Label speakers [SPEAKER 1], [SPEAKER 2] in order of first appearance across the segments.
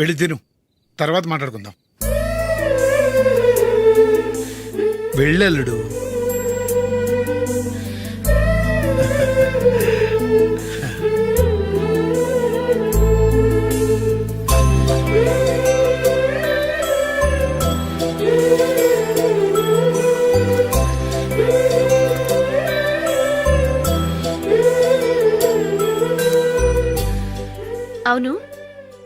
[SPEAKER 1] వెళ్ళి తిను. తర్వాత మాట్లాడుకుందాం. వెళ్ళల్లుడు
[SPEAKER 2] అవును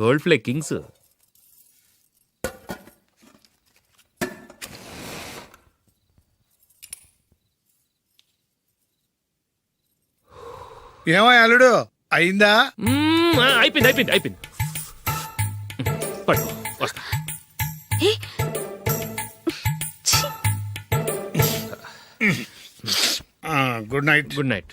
[SPEAKER 3] Gold flake kings.
[SPEAKER 1] ఏమో అల్లుడు అయిందా?
[SPEAKER 3] మ్మ్, ఆ, అయిపోయింది అయిపోయింది అయిపోయింది. పట్టు వస్తా.
[SPEAKER 2] ఏ? ఛీ!
[SPEAKER 1] ఆ, గుడ్ నైట్.
[SPEAKER 3] Good night.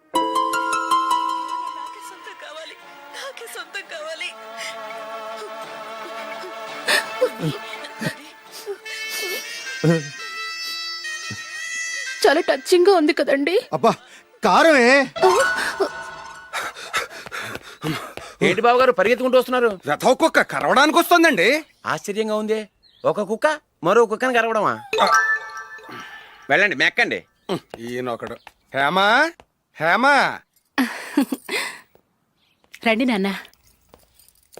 [SPEAKER 4] చాలా టచింగ్గా ఉంది కదండి.
[SPEAKER 5] అబ్బా కారమే.
[SPEAKER 6] ఏంటి బాబు గారు పరిగెత్తుకుంటూ వస్తున్నారు?
[SPEAKER 7] రథ కుక్క కరవడానికి వస్తుందండి.
[SPEAKER 6] ఆశ్చర్యంగా ఉంది. ఒక కుక్క మరో కుక్కని కరవడమా? వెళ్ళండి మెక్కండి.
[SPEAKER 7] ఈయనొకడు హేమా హేమా.
[SPEAKER 4] రండి నాన్న.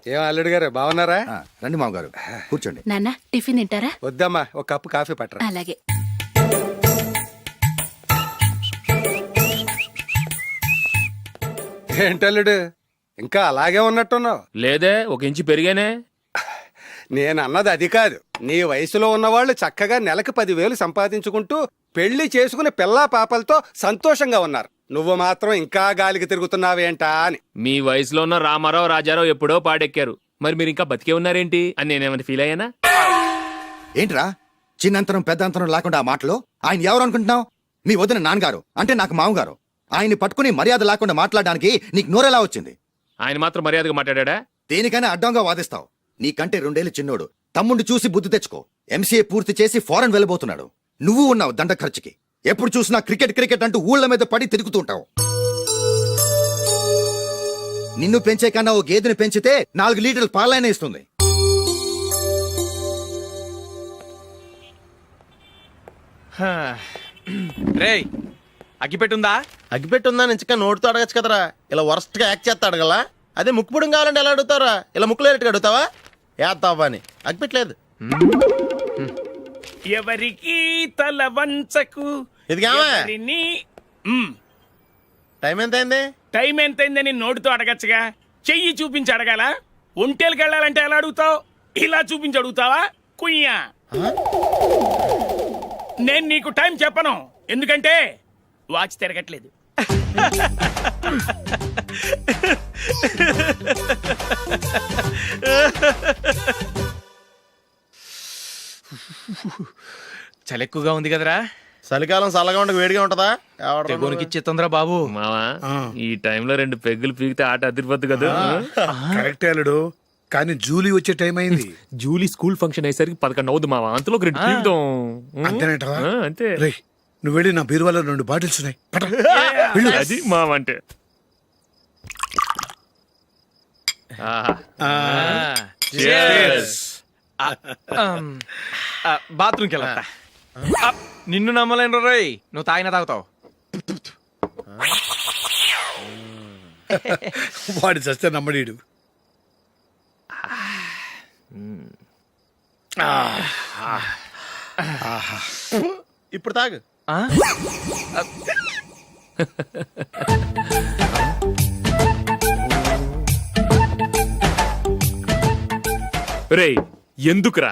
[SPEAKER 7] ఏం అల్లుడు గారు బాగున్నారా?
[SPEAKER 5] ఆ, రండి మామగారు కూర్చోండి.
[SPEAKER 4] నాన్న టిఫిన్ తింటారా?
[SPEAKER 7] వద్దమ్మా ఒక కప్పు కాఫీ పట్టరా.
[SPEAKER 4] అలాగే.
[SPEAKER 7] ఏంటల్లుడు ఇంకా అలాగే ఉన్నట్టున్నావు?
[SPEAKER 3] లేదే ఒక ఇంచు పెరిగానే.
[SPEAKER 7] నేను అన్నది అది కాదు. నీ వయసులో ఉన్నవాళ్ళు చక్కగా నెలకు పదివేలు సంపాదించుకుంటూ పెళ్ళి చేసుకుని పిల్లా పాపలతో సంతోషంగా ఉన్నారు. నువ్వు మాత్రం ఇంకా గాలికి తిరుగుతున్నావేంటా అని.
[SPEAKER 3] మీ వయసులో ఉన్న రామారావు రాజారావు ఎప్పుడో పాడెక్కారు. మరి మీరు ఇంకా బతికే ఉన్నారేంటి? అని నేనేమైనా ఫీల్ అయ్యానా?
[SPEAKER 5] ఏంట్రా? చిన్నంతరం పెద్దంతరం లేకుండా ఆ మాటలు? ఆయన ఎవరు అనుకుంటున్నావు? మీ వదిన నాన్నగారు అంటే నాకు మామగారు. ఆయన్ని పట్టుకుని మర్యాద లేకుండా మాట్లాడడానికి నీకు నోరెలా వచ్చింది?
[SPEAKER 3] ఆయన మాత్రం మర్యాదగా మాట్లాడా
[SPEAKER 5] దేనికైనా అడ్డంగా వాదిస్తావు. నీకంటే రెండేళ్ళు చిన్నోడు. తమ్ముడు చూసి బుద్ధి తెచ్చుకో. ఎంసీఏ పూర్తి చేసి ఫారెన్ వెళ్ళబోతున్నాడు. నువ్వు ఉన్నావు దండ ఖర్చుకి ఎప్పుడు చూసినా క్రికెట్ క్రికెట్ అంటూ ఊళ్ళ మీద పడి తిరుగుతూ ఉంటావు. నిన్ను పెంచే కన్నా ఓ గేదెని పెంచితే నాలుగు లీటర్లు పాలైన ఇస్తుంది.
[SPEAKER 6] రేయ్ అగ్గిపెట్టుందా?
[SPEAKER 8] అగ్గిపెట్టుందా నుంచి నోటితో అడగచ్చు కదరా. ఇలా వరస్ట్గా యాక్ట్ చేస్తా అడగలా అదే ముక్కుపుడం కావాలంటే ఎలా అడుగుతారా ఇలా ముక్కులేరట్టుగా అడుగుతావా? ఏత్తావా అని. అగ్గిపెట్టలేదు.
[SPEAKER 9] ఎవరికి తల వంచకు.
[SPEAKER 8] ఇది టైం ఎంత అయింది
[SPEAKER 9] టైం ఎంతైందని నోటితో అడగచ్చుగా. చెయ్యి చూపించి అడగాల? ఒంటేలకు వెళ్ళాలంటే ఎలా అడుగుతావు? ఇలా చూపించి అడుగుతావా? కుయ్యా. నేను నీకు టైం చెప్పను. ఎందుకంటే వాచ్ తిరగట్లేదు.
[SPEAKER 3] చలి ఎక్కువగా ఉంది కదరా.
[SPEAKER 8] చలికాలం చల్లగా ఉండక వేడిగా ఉంటదా?
[SPEAKER 3] తెగోనికి ఇచ్చేతుందిరా బాబు. మావా ఈ టైంలో రెండు పెగ్గులు పీకితే ఆట అదిరిపోద్దు కదా.
[SPEAKER 1] కరెక్టే అల్లుడు. కానీ జూలీ వచ్చే టైం అయింది.
[SPEAKER 3] జూలీ స్కూల్ ఫంక్షన్ అయ్యేసరికి పదకొండు అవుద్ది మావా. అంతలో ఒక రెండు పీకుదాం
[SPEAKER 1] అంతేనేటవా?
[SPEAKER 3] ఆ, అంతే.
[SPEAKER 1] రేయ్ నువ్వు వెళ్ళి నా బీరువాలో రెండు బాటిల్స్ ఉన్నాయి. పట. వెళ్ళు.
[SPEAKER 3] అది మావ అంటే. ఆహా. Cheers.
[SPEAKER 10] బాత్రూమ్కి వెళ్ళా నిన్ను నమ్మలేను రోయ్ నువ్వు తాగినా తాగుతావు.
[SPEAKER 1] వాడి చస్తే నమ్మడీడు.
[SPEAKER 8] ఇప్పుడు తాగు.
[SPEAKER 3] రేయ్ ఎందుకురా?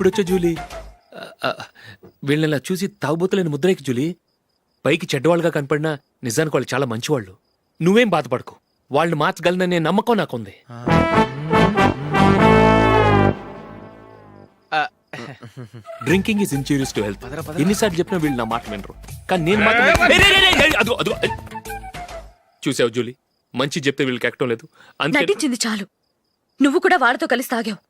[SPEAKER 3] ఎప్పుడొచ్చా జూలీ? వీళ్ళని ఇలా చూసి తాగుబోతులేని ముద్రేకి జూలీ పైకి చెడ్డవాళ్ళుగా కనపడినా నిజానికి వాళ్ళు చాలా మంచివాళ్ళు. నువ్వేం బాధపడకు. వాళ్ళని మార్చగలననే నమ్మకం నాకుంది. Drinking is injurious to health ఎన్నిసార్లు చెప్పినా వీళ్ళు నా మాట వినరు. కానీ నేను మాత్రం. చూసావు జూలీ? మంచి చెప్తే వీళ్ళకి ఎక్కడం లేదు. అంతే
[SPEAKER 2] నటించింది చాలు. నువ్వు కూడా వాళ్ళతో కలిసి తాగావు.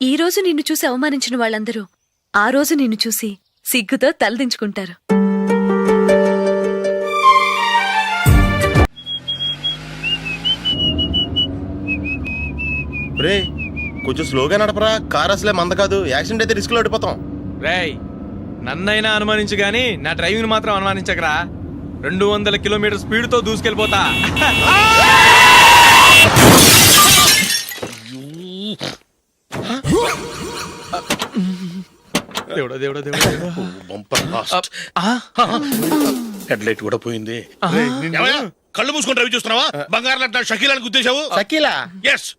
[SPEAKER 2] ఈ రోజు నిన్ను చూసి అవమానించిన వాళ్ళందరూ ఆ రోజు నిన్ను చూసి సిగ్గుతో తలదించుకుంటారు.
[SPEAKER 8] రే కొంచెం స్లోగా నడపరా. కార్ అసలే మంద కాదు. యాక్సిడెంట్ అయితే రిస్క్లో ఓడిపోతాం.
[SPEAKER 10] రేయ్ నన్నైనా అనుమానించు గాని నా డ్రైవింగ్ మాత్రం అనుమానించకరా. రెండు వందల కిలోమీటర్ స్పీడ్తో దూసుకెళ్ళిపోతా. దేవుడా దేవుడా దేవుడా
[SPEAKER 1] హెడ్ లైట్ కూడా పోయింది. కళ్ళు మూసుకొని రవి చూస్తున్నావా? బంగారం లాంటి షకీలాని గుద్దేశావు
[SPEAKER 8] షకీలా?
[SPEAKER 1] ఎస్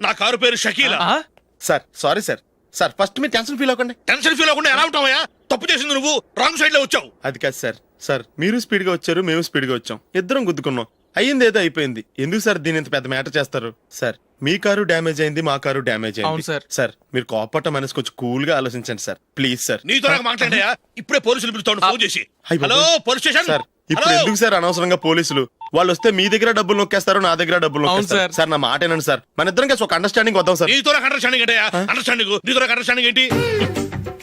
[SPEAKER 1] నా కారు పేరు షకీలా.
[SPEAKER 10] ఆ?
[SPEAKER 8] Sir sorry sir. Sir first మీరు టెన్షన్ ఫీల్ అవ్వకండి.
[SPEAKER 1] టెన్షన్ ఫీల్ అవ్వకుండా ఎలా ఉంటావయ్యా? తప్పు చేసింది నువ్వు రాంగ్ సైడ్లో వచ్చావు.
[SPEAKER 8] అది కాదు సార్. సార్ మీరు స్పీడ్గా వచ్చారు మేము స్పీడ్గా వచ్చాం. ఇద్దరం గుద్దుకున్నాం. అయ్యింది ఏదో అయిపోయింది. ఎందుకు సార్ దీని ఇంత పెద్ద మ్యాటర్ చేస్తారు? సార్ మీ కారు డ్యామేజ్ అయింది మా కారు డ్యామేజ్
[SPEAKER 10] అవును
[SPEAKER 8] అయింది
[SPEAKER 10] సార్.
[SPEAKER 8] సార్ మీరు కోపట్ట మనసు కొంచెం కూల్గా ఆలోచించండి సార్. Please sir.
[SPEAKER 1] నీతో నాకు మాట్లాడాయా? ఇప్పుడే పోలీసులు పిలుస్తాను ఫోన్ చేసి.
[SPEAKER 8] బాబోయ్.
[SPEAKER 1] Hello police station?
[SPEAKER 8] సార్ ఇప్పుడు
[SPEAKER 1] హలో?
[SPEAKER 8] ఎందుకు సార్ అనవసరంగా పోలీసులు? వాళ్ళు వస్తే మీ దగ్గర డబ్బులు నొక్కేస్తారు నా దగ్గర డబ్బులు
[SPEAKER 10] అవును
[SPEAKER 8] నొక్కేస్తారు.
[SPEAKER 10] సార్.
[SPEAKER 8] సార్ నా మాట ఏనండి సార్. మన ఇద్దరం కలిసి ఒక అండర్స్టాండింగ్ వద్దాం సార్.
[SPEAKER 1] నీతో నాకు అండర్స్టాండింగ్ ఏంటయ్యా? అండర్స్టాండింగ్ నీతో నాకు అండర్స్టాండింగ్ ఏంటి?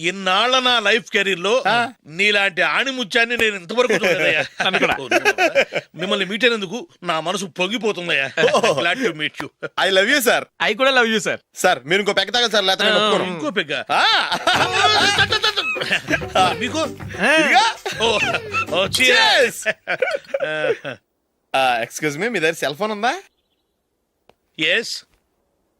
[SPEAKER 1] ఇన్నాళ్ళ నా లైఫ్ కెరీర్లో నీలాంటి ఆణిముత్యాన్ని నేను ఇంతవరకు చూడలేదయ్యా. మిమ్మల్ని మీట్ అయినందుకు నా మనసు పొంగిపోతుందయ్యా. Meet you
[SPEAKER 8] I love you sir
[SPEAKER 10] అవి కూడా లవ్ యూ సార్
[SPEAKER 8] సార్ మీరు ఇంకో పెక్క తాగండి సార్ లేకపోతే నేను ఒప్పుకోను.
[SPEAKER 1] ఇంకో పెగ్గ.
[SPEAKER 8] ఆ.
[SPEAKER 1] మీకు?
[SPEAKER 8] ఇదిగో.
[SPEAKER 1] ఓ ఓ cheers.
[SPEAKER 8] Cheers. ఆ, ఎక్స్క్యూజ్ మీ మీ దగ్గర సెల్ ఫోన్ ఉందా?
[SPEAKER 1] Yes.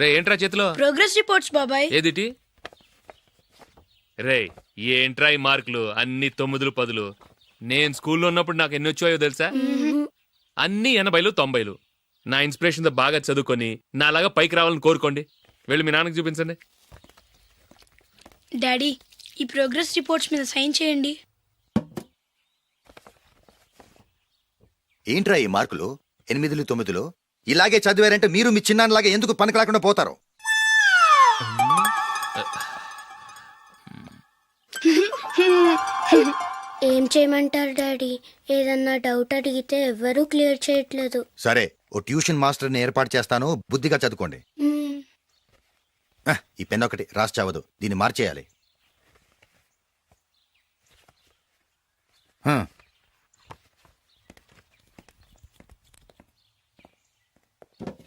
[SPEAKER 3] రే ఏంట్రా చేతిలో?
[SPEAKER 11] ప్రోగ్రెస్ రిపోర్ట్స్ బాబాయ్.
[SPEAKER 3] ఏదిటి? రే ఏంట్రా ఈ మార్కులు? అన్ని తొమ్మిదిలు పదులు. నేను స్కూల్లో ఉన్నప్పుడు నాకు ఎన్ని వచ్చాయో తెలుసా? అన్ని ఎనభైలు తొంభైలు. నా ఇన్స్పిరేషన్తో బాగా చదువుకొని నాలాగా పైకి రావాలని కోరుకోండి. వెళ్ళి మీ నాన్నకి చూపించండి.
[SPEAKER 11] డాడీ ఈ ప్రోగ్రెస్ రిపోర్ట్స్ మీద సైన్ చేయండి.
[SPEAKER 5] ఏంట్రా ఈ మార్కులు? ఎనిమిదిలు తొమ్మిదిలు? ఇలాగే చదివారంటే మీరు మీ చిన్నాన్నలాగా ఎందుకు పనికి లేకుండా పోతారు?
[SPEAKER 11] ఏం చేయమంటారు డాడీ? ఏదన్నా డౌట్ అడిగితే ఎవ్వరూ క్లియర్ చేయట్లేదు.
[SPEAKER 5] సరే ఓ ట్యూషన్ మాస్టర్ని ఏర్పాటు చేస్తాను. బుద్ధిగా చదువుకోండి. ఆ, ఈ పెన్ ఒకటి రాసి చావదు. దీన్ని మార్చేయాలి.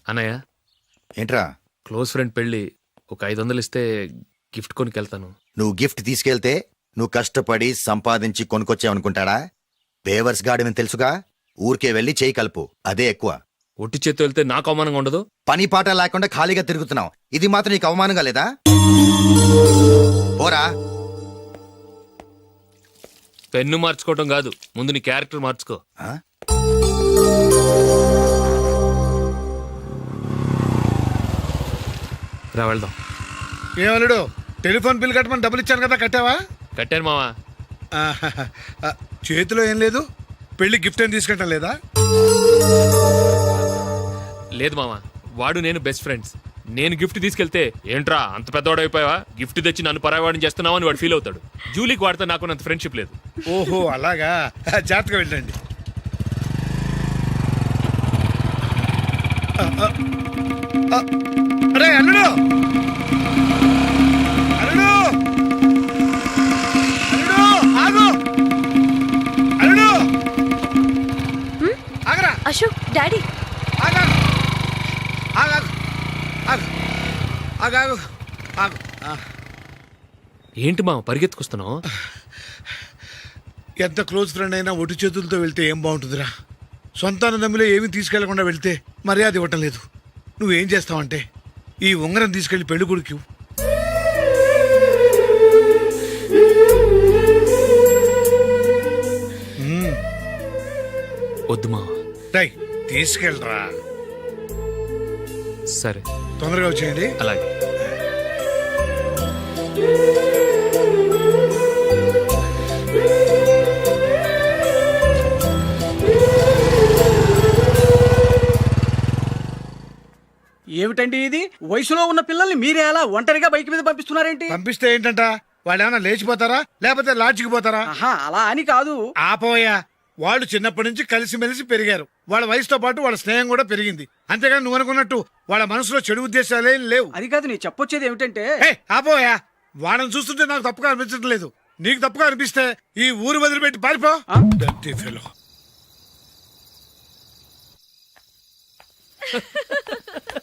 [SPEAKER 3] అన్నయ్య?
[SPEAKER 5] ఏంట్రా?
[SPEAKER 3] క్లోజ్ ఫ్రెండ్ పెళ్ళి ఒక ఐదు వందలు ఇస్తే గిఫ్ట్ కొనికెళ్తాను.
[SPEAKER 5] నువ్వు గిఫ్ట్ తీసుకెళ్తే నువ్వు కష్టపడి సంపాదించి కొనుక్కొచ్చావనుకుంటాడా? బేవర్స్ గాడమని తెలుసుగా? ఊరికే వెళ్ళి చేయి కలుపు. అదే ఎక్కువ.
[SPEAKER 3] ఒట్టి చేత్తో వెళ్తే నాకు అవమానంగా ఉండదు?
[SPEAKER 5] పని పాట లేకుండా ఖాళీగా తిరుగుతున్నావు. ఇది మాత్రం నీకు అవమానంగా లేదా? పోరా.
[SPEAKER 3] పెన్ను మార్చుకోవటం కాదు. ముందు నీ క్యారెక్టర్ మార్చుకో.
[SPEAKER 5] ఆ?
[SPEAKER 3] రా వెళ్దాం.
[SPEAKER 1] ఏమలుడు టెలిఫోన్ బిల్ కట్టమని డబ్బులు ఇచ్చాను కదా కట్టావా?
[SPEAKER 3] కట్టాను మావా.
[SPEAKER 1] ఆహాహా. ఆ, చేతిలో ఏం లేదు పెళ్ళి గిఫ్ట్ ఏం తీసుకుంటాం లేదా?
[SPEAKER 3] లేదు మావా వాడు నేను బెస్ట్ ఫ్రెండ్స్ నేను గిఫ్ట్ తీసుకెళ్తే ఏంట్రా అంత పెద్దవాడైపోయావా? గిఫ్ట్ తెచ్చి నన్ను పరాయవాడిని చేస్తున్నావు అని వాడు ఫీల్ అవుతాడు. జూలీకి వాడితే నాకు అంత ఫ్రెండ్షిప్ లేదు.
[SPEAKER 1] ఓహో అలాగా? జాగ్రత్తగా వెళ్ళండి. ఆ, ఆ, ఆ, అరే అల్లుడు! అల్లుడు! అల్లుడు ఆగు! అల్లుడు! ఆగరా!
[SPEAKER 2] అశోక్ డాడీ!
[SPEAKER 1] ఆగా ఆగాగు ఆగు ఆగాగు ఆగు! ఆ.
[SPEAKER 3] ఏంటి మా పరిగెత్తుకొస్తున్నావు?
[SPEAKER 1] ఎంత క్లోజ్ ఫ్రెండ్ అయినా ఒటి చేతులతో వెళ్తే ఏం బాగుంటుందిరా? సొంతాన దమ్మిలో ఏమీ తీసుకెళ్ళకుండా వెళ్తే మర్యాద ఇవ్వటం లేదు. నువ్వేం చేస్తావంటే? ఈ ఉంగరం తీసుకెళ్ళి పెళ్ళి కొడుకు.
[SPEAKER 3] వద్దు మా
[SPEAKER 1] రై తీసుకెళ్ళరా.
[SPEAKER 3] సరే.
[SPEAKER 1] తొందరగా వచ్చేయండి.
[SPEAKER 3] అలాగే.
[SPEAKER 12] ఏమిటండి ఇది? వయసులో ఉన్న పిల్లల్ని మీరే అలా ఒంటరిగా బైక్ మీద పంపిస్తున్నారేంటి?
[SPEAKER 1] పంపిస్తే ఏంటంట? వాళ్ళు ఏమైనా లేచిపోతారా? లేకపోతే లాడ్జికి పోతారా?
[SPEAKER 12] ఆహా అలా అని కాదు.
[SPEAKER 1] ఆపోయా వాళ్ళు చిన్నప్పటి నుంచి కలిసిమెలిసి పెరిగారు. వాళ్ళ వయసుతో పాటు వాళ్ళ స్నేహం కూడా పెరిగింది. అంతేగాని నువ్వు అనుకున్నట్టు వాళ్ళ మనసులో చెడు ఉద్దేశాలేం లేవు.
[SPEAKER 12] అది కాదు నేను చెప్పొచ్చేది ఏమిటంటే
[SPEAKER 1] ఆపోయా వాళ్ళని చూస్తుంటే నాకు తప్పుగా అనిపించడం లేదు. నీకు తప్పుగా అనిపిస్తే ఈ ఊరు వదిలిపెట్టి పారిపో. Dirty fellow.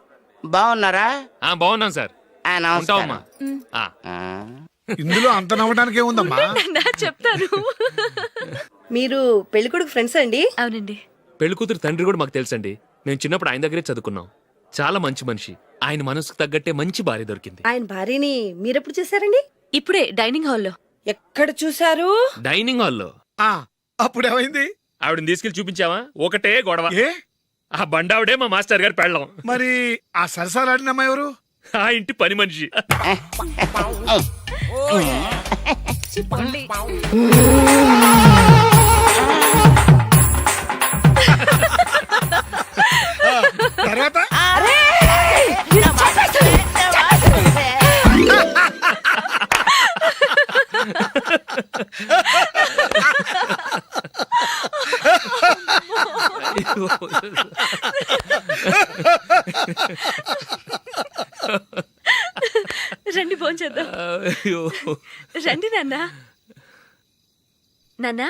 [SPEAKER 13] బాగున్నారా?
[SPEAKER 3] ఆ బాగున్నాను సార్.
[SPEAKER 13] ఆ,
[SPEAKER 3] ఉంటావమ్మా?
[SPEAKER 13] నమస్కారం
[SPEAKER 3] ఆ,
[SPEAKER 13] ఆ,
[SPEAKER 1] ఇందులో అంత నవ్వడానికి ఏముందమ్మా
[SPEAKER 2] నా చెప్తాను
[SPEAKER 14] మీరు పెళ్ళికొడుకు ఫ్రెండ్స్ అండి?
[SPEAKER 2] అవునండి.
[SPEAKER 3] పెళ్ళి కూతురు తండ్రి కూడా మాకు తెలుసండి. మేము చిన్నప్పుడు ఆయన దగ్గరే చదువుకున్నాం. చాలా మంచి మనిషి. ఆయన మనసుకు తగ్గట్టే మంచి భార్య దొరికింది.
[SPEAKER 14] ఆయన భార్యని మీరెప్పుడు చూసారండి
[SPEAKER 2] ఇప్పుడే డైనింగ్ హాల్లో.
[SPEAKER 14] ఎక్కడ చూసారు
[SPEAKER 3] డైనింగ్ హాల్లో.
[SPEAKER 1] ఆ, అప్పుడు ఏమైంది
[SPEAKER 3] ఆవిడని తీసుకెళ్ళి చూపించావా? ఒకటే గొడవ.
[SPEAKER 1] ఏ?
[SPEAKER 3] ఆ బండావిడే మా మాస్టర్ గారు పెళ్ళం.
[SPEAKER 1] మరి ఆ సరసాలాడిన అమ్మాయి ఎవరు?
[SPEAKER 3] ఆ ఇంటి పని మనిషి.
[SPEAKER 1] తర్వాత?
[SPEAKER 2] నాన్నా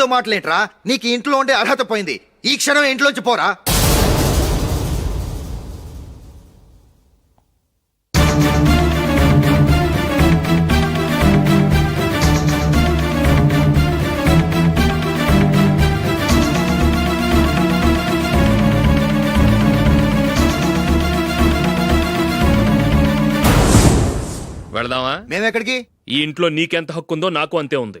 [SPEAKER 5] నీతో మాటలేంట్రా నీకు ఇంట్లో ఉండే అర్హత పోయింది. ఈ క్షణం ఇంట్లోంచి పోరా.
[SPEAKER 3] వెళదామా?
[SPEAKER 5] మేమెక్కడికి?
[SPEAKER 3] ఈ ఇంట్లో నీకెంత హక్కు ఉందో నాకు అంతే ఉంది.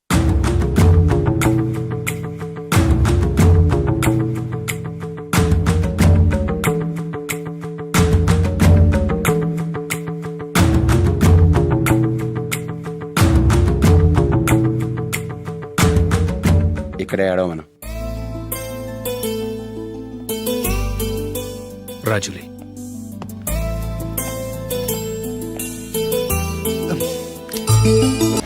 [SPEAKER 6] ఇక్కడ ఏడవ మనం
[SPEAKER 3] రాజులే. thank you